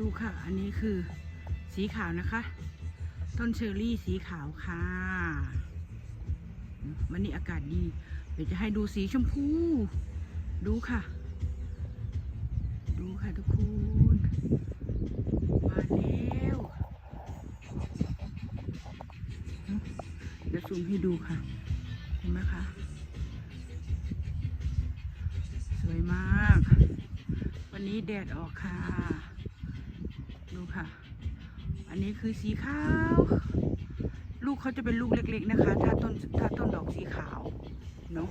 ดูค่ะ อันนี้คือสีขาวนะคะ ต้นเชอร์รี่สีขาวค่ะ วันนี้อากาศดี เดี๋ยวจะให้ดูสีชมพู ดูค่ะ ดูค่ะทุกคนมาแล้วเดี๋ยวซูมให้ดูค่ะ เห็นไหมคะ สวยมาก วันนี้แดดออกค่ะ ค่ะ อันนี้คือสีขาว ลูกเขาจะเป็นลูกเล็ก ๆนะคะ ถ้าต้นถ้าต้นดอกสีขาวเนาะ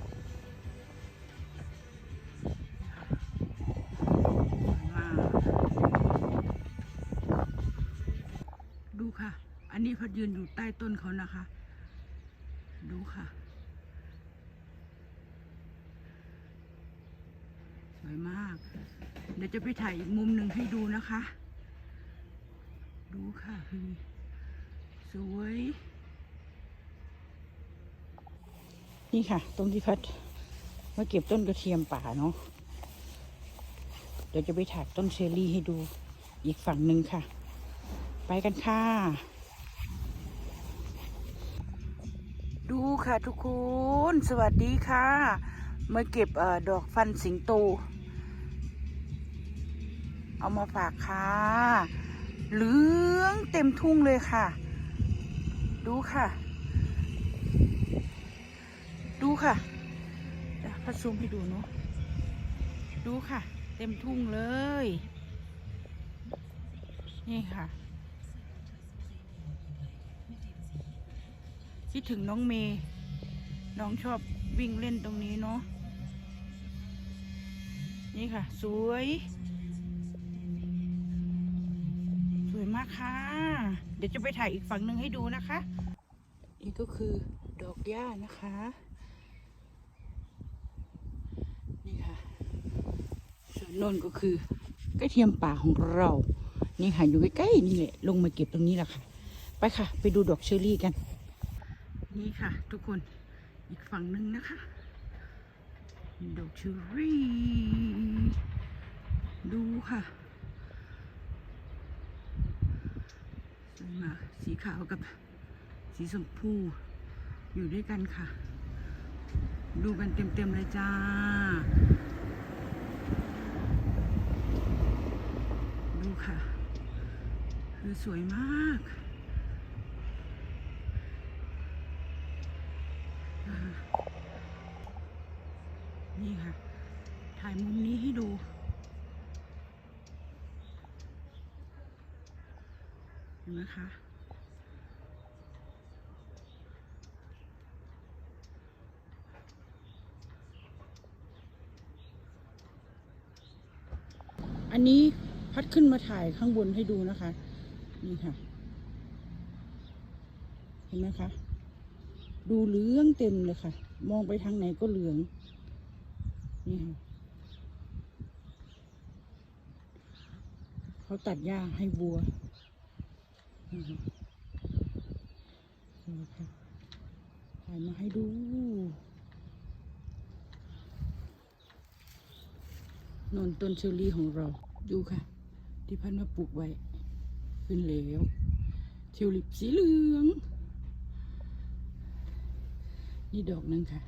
ดูค่ะ อันนี้พัดยืนอยู่ใต้ต้นเขานะคะ ดูค่ะ สวยมาก เดี๋ยวจะไปถ่ายอีกมุมหนึ่งให้ดูนะคะ ดูค่ะคือสวย นี่ค่ะ ตรงที่พัดมาเก็บต้นกระเทียมป่าเนาะเดี๋ยวจะไปถายต้นเชอรี่ให้ดูอีกฝั่งหนึ่งค่ะ ไปกันค่ะ ดูค่ะทุกคน สวัสดีค่ะ มาเก็บอดอกฟันสิงโต เอามาฝากค่ะ เหลืองเต็มทุ่งเลยค่ะ ดูค่ะ ดูค่ะเดี๋ยวพัดซูมให้ดูเนาะดูค่ะ เต็มทุ่งเลย นี่ค่ะ คิดถึงน้องเมย์น้องชอบวิ่งเล่นตรงนี้เนาะนี่ค่ะ สวย สวยมากค่ะเดี๋ยวจะไปถ่ายอีกฝั่งหนึ่งให้ดูนะคะ นี่ก็คือดอกหญ้านะคะ นี่ค่ะ ส่วนโนนก็คือกระเทียมป่าของเรา นี่ค่ะอยู่ใกล้ๆนี่แหละ ลงมาเก็บตรงนี้แหละค่ะ ไปค่ะ ไปดูดอกเชอรี่กัน นี่ค่ะ ทุกคนอีกฝั่งหนึ่งนะคะ ดอกเชอรี่ ดูค่ะ สวย มาสีขาวกับสีชมพูอยู่ด้วยกันค่ะ ดูกันเต็มๆเลยจ้า ดูค่ะ คือสวยมากนี่ค่ะ ถ่ายมุมนี้ให้ดู เห็ นไหมคะ อันนี้พัดขึ้นมาถ่ายข้างบนให้ดูนะคะ นี่ค่ะ เห็นไหมคะ ดูเหลืองเต็มเลยค่ะ มองไปทางไหนก็เหลือง นี่ค่ะเขาตัดหญ้าให้วัว นี่ค่ะถ่ายมาให้ดูนนต้นเชอรี่ของเรา ดูค่ะ ที่พันมาปลูกไว้ ขึ้นแล้วทิวลิปสีเหลือง นี่ดอกหนึงค่ะ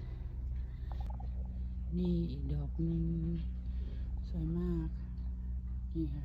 นี่อีกดอกหนึง สวยมาก นี่ค่ะ